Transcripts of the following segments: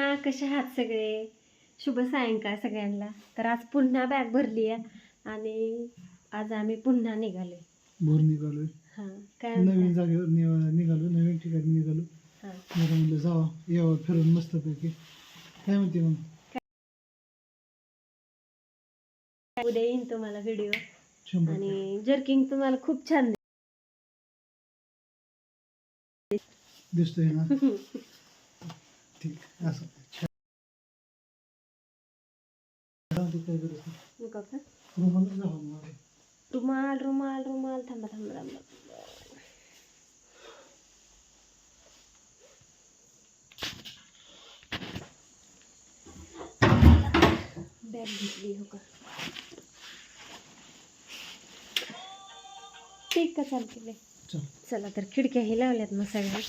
हा, कसे आहात सगळे? शुभ सायंकाळ सगळ्यांना. तर आज पुन्हा बॅग भरली आहे आणि आज आम्ही पुन्हा निघालोय. भोर निघालोय. हां काय नवीन? जागेवर निघालो नवीन ठिकाणी निघालो. हां. म्हणलं जावा यावं फिरून मस्तपैकी. काय म्हणते मग? उद्या येईन तुम्हाला व्हिडिओ शंभर आणि जर्किंग तुम्हाला खूप छान दिसतोय ना? ठीक असं काय मग. रुमाल रुमाल रुमाल. थांबा थांबा थांबा. बॅग घेतली हो का? ठीक का चालते चल. चला तर खिडक्याही लावल्यात मग सगळ्या.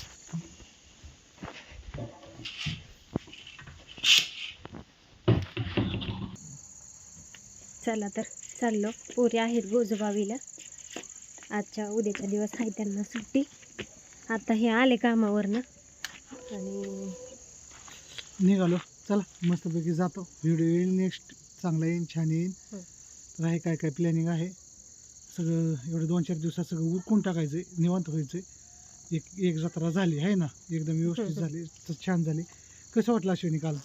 चला तर चाललो. पोरी आहेत गोजोबावीला. आजच्या उद्याच्या दिवस आहे त्यांना सुट्टी. आता हे आले कामावरनं. आणि निघालो. चला मस्तपैकी जातो. व्हिडिओ येईल नेक्स्ट चांगला येईल छान येईल हं. तर आहे काय काय प्लॅनिंग आहे? सगळं एवढं दोन चार दिवसात सगळं उरकून टाकायचं आहे निवांत व्हायचं आहे एक एक जत्रा झाली आहे ना? एकदम व्यवस्थित. झाली तर छान झाली. कसं वाटलं अश्विनी काल?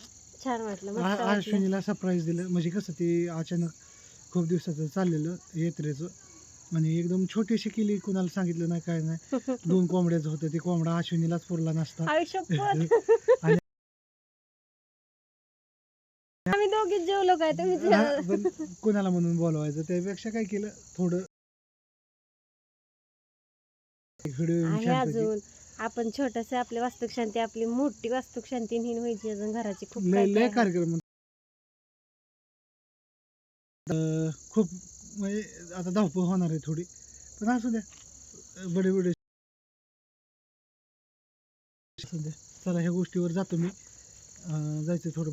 छान वाटलं आ-. अश्विनीला सरप्राईज दिलं. म्हणजे कसं ते अचानक खूप दिवसाचं चाललेलं यात्रेचं. आणि एकदम छोटीशी केली कुणाला सांगितलं नाही काय नाही. दोन कोंबड्याचं होतं ते कोंबडा अश्विनीलाच पुरला नसता. आणि- आम्ही दोघीच जेवलो काय तुम्ही हा, पण कोणाला म्हणून बोलवायचं? त्यापेक्षा काय केलं? थोडं व्हिडिओ आहे अजून आपण छोटस आपली वास्तुक शांती आपली मोठी वास्तुक शांती ही व्हायची अजून घराची खूप लय आहे. कार्यक्रम अं, खूप म्हणजे आता धावपळ होणार आहे थोडी. पण असू द्या. बडे बडे असू द्या. चला ह्या गोष्टीवर जातो मी. अं, जायचं थोडं